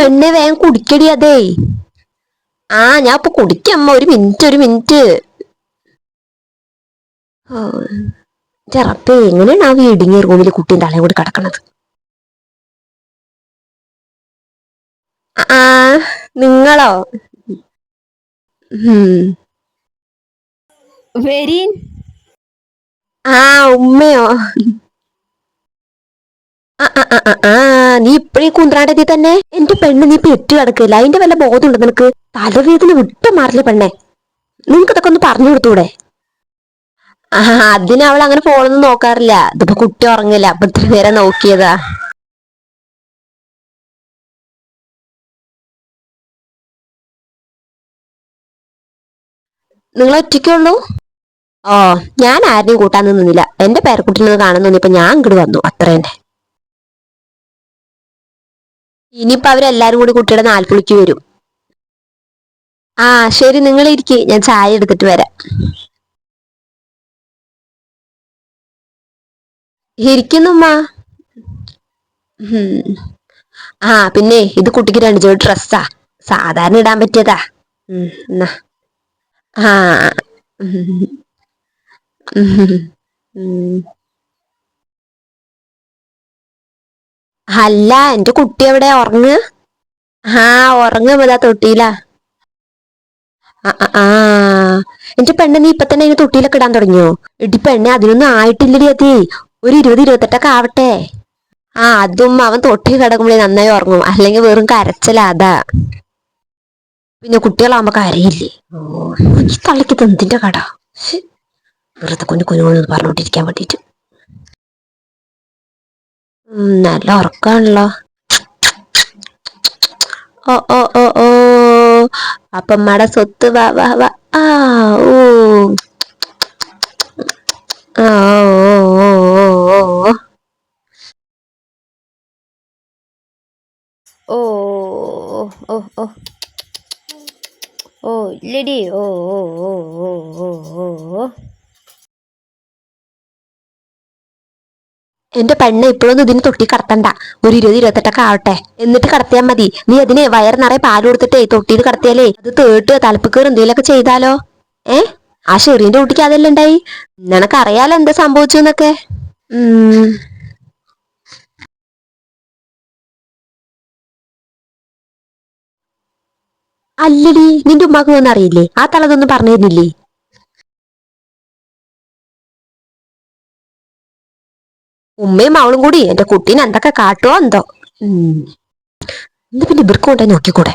പെണ്ണെ വേഗം കുടിക്കടി അതേ. ആ ഞാൻ ഇപ്പൊ കുടിക്കമ്മ ഒരു മിനിറ്റ് ഒരു മിനിറ്റ്. ചെറപ്പേ എങ്ങനെയാണ് ആ വീടിങ്ങിയ റൂമിൽ കുട്ടീന്റെ തലയും കൂടി കിടക്കണത്? ആ നിങ്ങളോ. ആ ഉമ്മയോ? നീ ഇപ്പഴേ കുന്ത്രാണ്ടെത്തി തന്നെ? എന്റെ പെണ്ണ് നീ പെറ്റു കിടക്കില്ല? അതിന്റെ വല്ല ബോധമുണ്ടോ നിനക്ക്? തലവേദന വിട്ടു മാറില്ല പെണ്ണെ? നിനക്ക് ഇതൊക്കെ ഒന്ന് പറഞ്ഞു കൊടുത്തൂടെ? ആ അതിന് അവൾ അങ്ങനെ ഫോണൊന്നും നോക്കാറില്ല. ഇതിപ്പോ കുട്ടി ഉറങ്ങില്ല. അപ്പൊ ഇത്ര നേരം നോക്കിയതാ. നിങ്ങൾ ഒറ്റയ്ക്കേ ഉള്ളൂ? ഓ ഞാൻ ആരെയും കൂട്ടാൻ നിന്നില്ല. എന്റെ പേരക്കുട്ടിനെ കാണാൻ തോന്നിയപ്പോ ഞാൻ ഇങ്ങോട്ട് വന്നു. അത്ര തന്നെ ഇനിയിപ്പോ അവരെല്ലാരും കൂടി കുട്ടിയുടെ നാൽപ്പുളിക്ക് വരും. ആ ശരി നിങ്ങൾ ഇരിക്കെ. ഞാൻ ചായ എടുത്തിട്ട് വരാം. ഇരിക്കുന്നുമ്മ. ആ പിന്നെ ഇത് കുട്ടിക്ക് രണ്ട് ജോഡി ഡ്രസ്സാ സാധാരണ ഇടാൻ പറ്റിയതാ. ആ അല്ല എന്റെ കുട്ടി എവിടെ? ഉറങ്ങ്. ആ ഉറങ്ങുമ്പതാ തൊട്ടിയിലാ. ആ, എന്റെ പെണ്ണ് നീ ഇപ്പൊ തന്നെ അതിന് തൊട്ടിയിലൊക്കെ ഇടാൻ തുടങ്ങിയോ? എടി പെണ്ണെ അതിനൊന്നും ആയിട്ടില്ലടി അതി. ഒരു ഇരുപത് ഇരുപത്തെട്ടൊക്കെ ആവട്ടെ. ആ അതും അവൻ തൊട്ടി കിടക്കുമ്പോഴേ നന്നായി ഉറങ്ങും. അല്ലെങ്കിൽ വെറും കരച്ചലാതാ പിന്നെ കുട്ടികളാവുമ്പോ കരയില്ലേ? ഓ ഈ തള്ളിക്ക് എന്തിന്റെ കട? വെറുതെ കുഞ്ഞു കുഞ്ഞു പറഞ്ഞോണ്ടിരിക്കാൻ വേണ്ടിട്ട് നല്ല ഉറക്കാണല്ലോ ഓ ഓ ഓ ഓ അപ്പമ്മടെ സ്വത്ത് വാ വാ വാ ആ ഓ ഓ ഓ ഓ ഓ ഇല്ലടി ഓ ഓ ഓ ഓ ഓ എന്റെ പെണ്ണെ ഇപ്പോഴൊന്നും ഇതിന് തൊട്ടി കടത്തണ്ട. ഒരു ഇരുപത് ഇരുപത്തെട്ടൊക്കെ ആവട്ടെ. എന്നിട്ട് കടത്തിയാൽ മതി. നീ അതിനെ വയർ നിറയെ പാൽ കൊടുത്തിട്ടേ തൊട്ടിയിൽ കടത്തിയാലേ അത് തേട്ട് തലപ്പിക്കേറ് എന്തെങ്കിലുമൊക്കെ ചെയ്താലോ? ഏ? ആ ഷെറീന്റെ കുട്ടിക്ക് അതെല്ലാം ഉണ്ടായി? നിനക്കറിയാലോ എന്താ സംഭവിച്ചു എന്നൊക്കെ? അല്ലടി നിന്റെ ഉമ്മാക്ക് ഒന്നും അറിയില്ലേ? ആ തലതൊന്നും പറഞ്ഞു തരുന്നില്ലേ ഉമ്മയും അവളും കൂടി എന്റെ കുട്ടീനെ എന്തൊക്കെ കാട്ടുവോ എന്തോ. എന്താ പിന്നെ ഇവർക്ക് കൊണ്ടേ നോക്കിക്കൂടെ?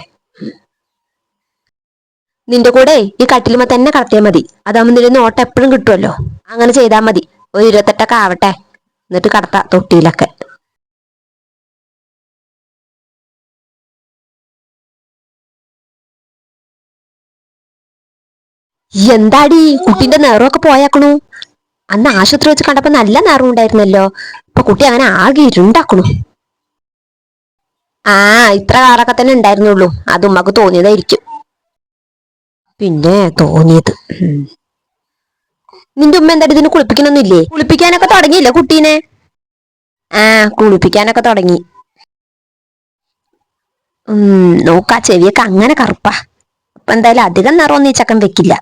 നിന്റെ കൂടെ ഈ കട്ടിലുമ തന്നെ കടത്തിയാൽ മതി. അതാവുമ്പോ നിന്റെ നോട്ടം എപ്പോഴും കിട്ടുമല്ലോ അങ്ങനെ ചെയ്താൽ മതി. ഒരു ഇരുപത്തെട്ടൊക്കെ ആവട്ടെ. എന്നിട്ട് കടത്ത തൊട്ടിയിലൊക്കെ. എന്താടി കുട്ടിന്റെ നേറൊക്കെ പോയാക്കണു? അന്ന് ആശുപത്രി വെച്ച് കണ്ടപ്പോ നല്ല നിറവുണ്ടായിരുന്നല്ലോ ഇപ്പൊ കുട്ടി അങ്ങനെ ആകെ ഇരുണ്ടാക്കണു. ആ ഇത്ര കാലൊക്കെ തന്നെ ഉണ്ടായിരുന്നുള്ളൂ. അത് ഉമ്മക്ക് തോന്നിയതായിരിക്കും. പിന്നെ തോന്നിയത്. നിന്റെ ഉമ്മ എന്തായാലും ഇതിന് കുളിപ്പിക്കണമെന്നില്ലേ കുളിപ്പിക്കാനൊക്കെ തുടങ്ങിയില്ല കുട്ടീനെ? ആ കുളിപ്പിക്കാനൊക്കെ തുടങ്ങി. ഉം നോക്കാ ചെവിയൊക്കെ അങ്ങനെ കറുപ്പാ. അപ്പൊ എന്തായാലും അധികം നിറമൊന്നും ഈ ചക്കൻ വെക്കില്ല.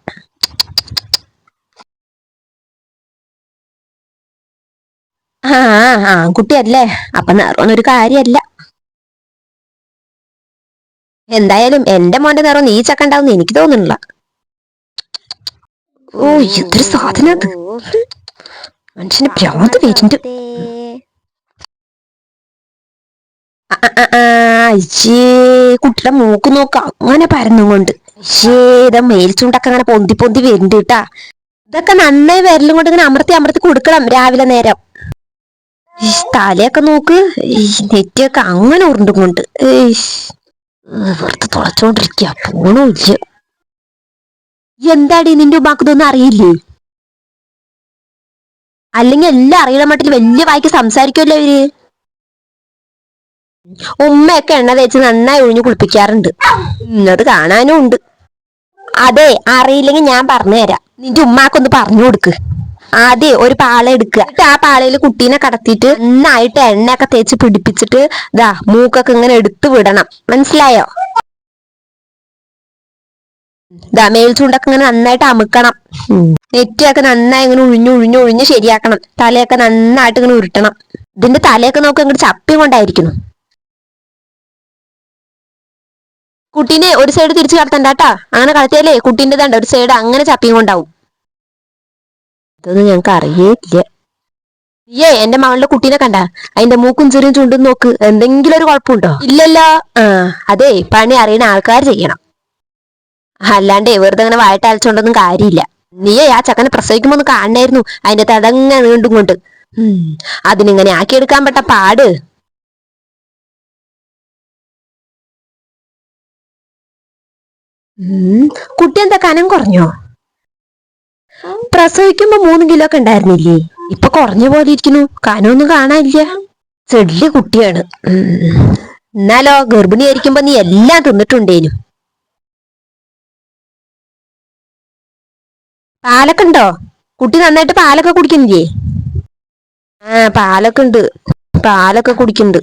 ആ ആൺകുട്ടിയല്ലേ അപ്പൊ നിറമൊന്നും ഒരു കാര്യല്ല. എന്തായാലും എന്റെ മോന്റെ നിറം നീ ചക്കണ്ടാവും എനിക്ക് തോന്നുന്നില്ല. ഓ എന്തൊരു സാധന മനുഷ്യന് ഭ്രാന്ത് വരുന്നുണ്ട് കുട്ടിയുടെ മൂക്ക് നോക്ക. അങ്ങനെ പരന്നും കൊണ്ട്. അയ്യേ ഇതാ മേൽച്ചൂണ്ടൊക്കെ അങ്ങനെ പൊന്തി പൊന്തി വരുന്നുണ്ട് കേട്ടാ. ഇതൊക്കെ നന്നായി വിരലും കൊണ്ട് ഇങ്ങനെ അമർത്തി അമർത്തി കൊടുക്കണം രാവിലെ നേരം. തലയൊക്കെ നോക്ക്. നെറ്റിയൊക്കെ അങ്ങനെ ഉരുണ്ടും വെറുതെ തുളച്ചോണ്ടിരിക്കുക പോണോ ഇല്ല. എന്താടി നിന്റെ ഉമ്മാക്ക് ഇതൊന്നും അറിയില്ലേ? അല്ലെങ്കിൽ എല്ലാം അറിയണ മട്ടിൽ വലിയ വായിക്ക് സംസാരിക്കുമല്ലോ ഇവർ. ഉമ്മയൊക്കെ എണ്ണ തേച്ച് നന്നായി ഒഴിഞ്ഞു കുളിപ്പിക്കാറുണ്ട്. ഇന്നത് കാണാനും ഉണ്ട്. അതെ അറിയില്ലെങ്കിൽ ഞാൻ പറഞ്ഞുതരാം. നിന്റെ ഉമ്മാക്കൊന്ന് പറഞ്ഞു കൊടുക്ക്. ആദ്യം ഒരു പാള എടുക്കുക. എന്നിട്ട് ആ പാളയിൽ കുട്ടീനെ കടത്തിയിട്ട് നന്നായിട്ട് എണ്ണയൊക്കെ തേച്ച് പിടിപ്പിച്ചിട്ട് ദാ മൂക്കൊക്കെ ഇങ്ങനെ എടുത്തു വിടണം. മനസ്സിലായോ? ദാ മേൽചൂണ്ടൊക്കെ ഇങ്ങനെ നന്നായിട്ട് അമുക്കണം. നെറ്റിയൊക്കെ നന്നായി ഇങ്ങനെ ഉഴിഞ്ഞു ഉഴിഞ്ഞു ഉഴിഞ്ഞ് ശരിയാക്കണം. തലയൊക്കെ നന്നായിട്ട് ഇങ്ങനെ ഉരുട്ടണം. ഇതിന്റെ തലയൊക്കെ നോക്കി ഇങ്ങോട്ട് ചപ്പി കൊണ്ടായിരിക്കുന്നു. കുട്ടീനെ ഒരു സൈഡ് തിരിച്ചു കടത്തണ്ട കേട്ടാ. അങ്ങനെ കടത്തിയാലേ കുട്ടീന്റെ ഒരു സൈഡ് അങ്ങനെ ചപ്പിയും കൊണ്ടാവും. ഇതൊന്നും ഞങ്ങക്ക് അറിയേയില്ല ഏ എന്റെ മകളുടെ കുട്ടീനെ കണ്ട? അതിന്റെ മൂക്കും ചെറിയും ചുണ്ടും നോക്ക്. എന്തെങ്കിലും ഒരു കുഴപ്പമുണ്ടോ? ഇല്ലല്ലോ. ആ അതെ പണി അറിയണ ആൾക്കാർ ചെയ്യണം. അല്ലാണ്ടേ വെറുതെ അങ്ങനെ വായിട്ട് അലച്ചോണ്ടൊന്നും കാര്യമില്ല. നീയേ ആ ചക്കനെ പ്രസവിക്കുമ്പോ ഒന്ന് കാണണായിരുന്നു. അതിന്റെ തടങ്ങ നീണ്ടും കൊണ്ട് അതിനിങ്ങനെ ആക്കിയെടുക്കാൻ പെട്ട പാട്. കുട്ടി എന്താ കനം കുറഞ്ഞോ? പ്രസവിക്കുമ്പോ മൂന്ന് കിലോ ഒക്കെ ഉണ്ടായിരുന്നില്ലേ? ഇപ്പൊ കുറഞ്ഞ പോലെ ഇരിക്കുന്നു. കാനൊന്നും കാണാനില്ല. ചെടിയ കുട്ടിയാണ്. എന്നാലോ ഗർഭിണി ആയിരിക്കുമ്പോ നീ എല്ലാം തിന്നിട്ടുണ്ടേനു. പാലൊക്കെ ഉണ്ടോ? കുട്ടി നന്നായിട്ട് പാലൊക്കെ കുടിക്കുന്നില്ലേ? ആ പാലൊക്കെ ഉണ്ട്. പാലൊക്കെ കുടിക്കുന്നുണ്ട്.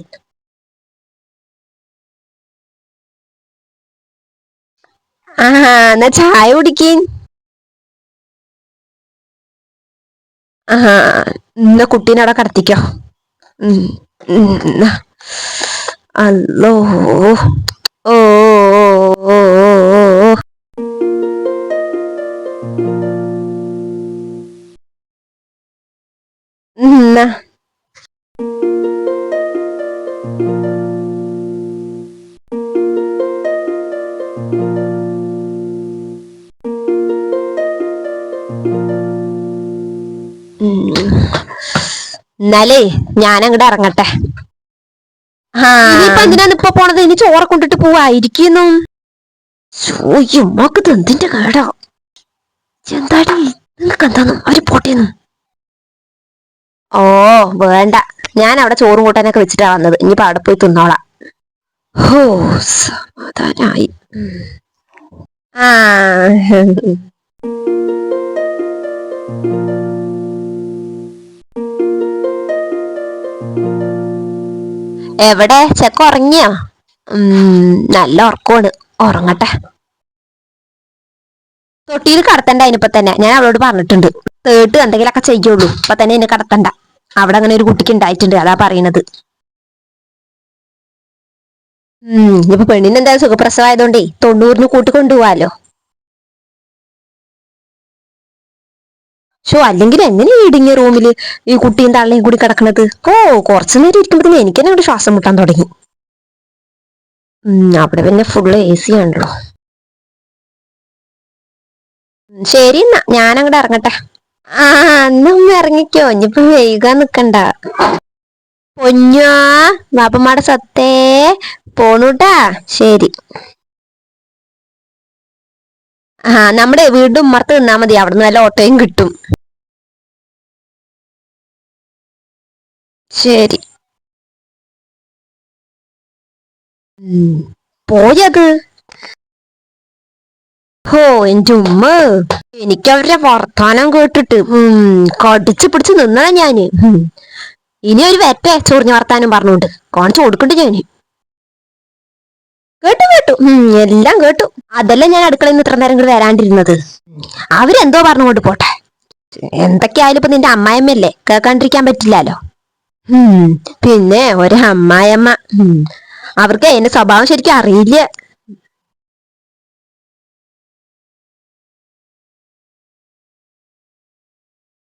ആ എന്നാ ചായ കുടിക്കീൻ ആ ഇന്ന കുട്ടീനെ അവിടെ കടത്തിക്കോ അല്ലോ ഓ, ഓ, ഓ. എന്നാലേ ഞാൻ അങ്ങോട്ട് ഇറങ്ങട്ടെ ഇനിയിപ്പൊ എന്തിനാണ് ഇപ്പൊ പോണത്? ഇനി ചോറ കൊണ്ടിട്ട് പോവായിരിക്കുന്നു. ഉമ്മക്ക് എന്തിന്റെ കേടോ? എന്താടി? നിങ്ങൾക്ക് എന്താന്നും? അവർ പോട്ടേന്നും. ഓ വേണ്ട. ഞാൻ അവിടെ ചോറും കൂട്ടാനൊക്കെ വെച്ചിട്ടാ വന്നത്. ഇനിയിപ്പോ അവിടെ പോയി തിന്നോളാം. ഹോ സമാധാനായി. ആ. എവിടെ? ചെക്ക ഉറങ്ങിയോ? നല്ല ഉറക്കമാണ്. ഉറങ്ങട്ടെ. തൊട്ടിയിൽ കടത്തണ്ട അതിനിപ്പോ തന്നെ. ഞാൻ അവളോട് പറഞ്ഞിട്ടുണ്ട്. തേട്ട് എന്തെങ്കിലുമൊക്കെ ചെയ്യുള്ളൂ ഇപ്പൊ തന്നെ എന്നെ കടത്തണ്ട. അവിടെ അങ്ങനെ ഒരു കുട്ടിക്ക് ഉണ്ടായിട്ടുണ്ട്. അതാ പറയണത് ഉം ഇപ്പൊ പെണ്ണിന് എന്തായാലും സുഖപ്രസവമായതുകൊണ്ടേ തൊണ്ണൂറിന് കൂട്ടിക്കൊണ്ടുപോവാലോ ഷോ അല്ലെങ്കിൽ എങ്ങനെ ഇടുങ്ങിയ റൂമിൽ ഈ കുട്ടിയും തള്ളയും കൂടി കിടക്കണത്? ഓ കുറച്ചു നേരം ഇരിക്കുമ്പോഴത്തേന് എനിക്ക് തന്നെ അവിടെ ശ്വാസം മുട്ടാൻ തുടങ്ങി. അവിടെ പിന്നെ ഫുള്ള് എ സി ആണല്ലോ ശരി എന്നാ ഞാൻ അങ്ങോട്ട് ഇറങ്ങട്ടെ. ആ അന്നും ഇറങ്ങിക്കോ ഇനിയിപ്പോ വൈകാൻ നിക്കണ്ട. പൊഞ്ഞാ വാപ്പമ്മയുടെ സത്തേ പോണൂട്ടാ ശരി. ആ നമ്മുടെ വീടും മറത്ത് നിന്നാ മതി. അവിടുന്ന് നല്ല ഓട്ടോയും കിട്ടും. ശരി. പോയത് ഹോ എന്റെ ഉമ്മ. എനിക്ക് അവരുടെ വർത്താനം കേട്ടിട്ട് കടിച്ചു പിടിച്ച് നിന്നതാ ഞാൻ. ഇനി ഒരു വെറ്റ ചൊറിഞ്ഞ വർത്താനം പറഞ്ഞോണ്ട് കാണിച്ചു കൊടുക്കണ്ട് ഞാൻ. കേട്ടു കേട്ടു. എല്ലാം കേട്ടു. അതല്ല ഞാൻ അടുക്കളയിൽ നിന്ന് ഇത്ര നേരം കൂടി വരാണ്ടിരുന്നത്? അവരെന്തോ പറഞ്ഞുകൊണ്ട് പോട്ടെ. എന്തൊക്കെയായാലും ഇപ്പൊ നിന്റെ അമ്മായിയമ്മയല്ലേ? കേൾക്കാണ്ടിരിക്കാൻ പറ്റില്ലല്ലോ പിന്നെ ഒരു അമ്മായിയമ്മ അവർക്ക് എന്റെ സ്വഭാവം ശരിക്കും അറിയില്ല.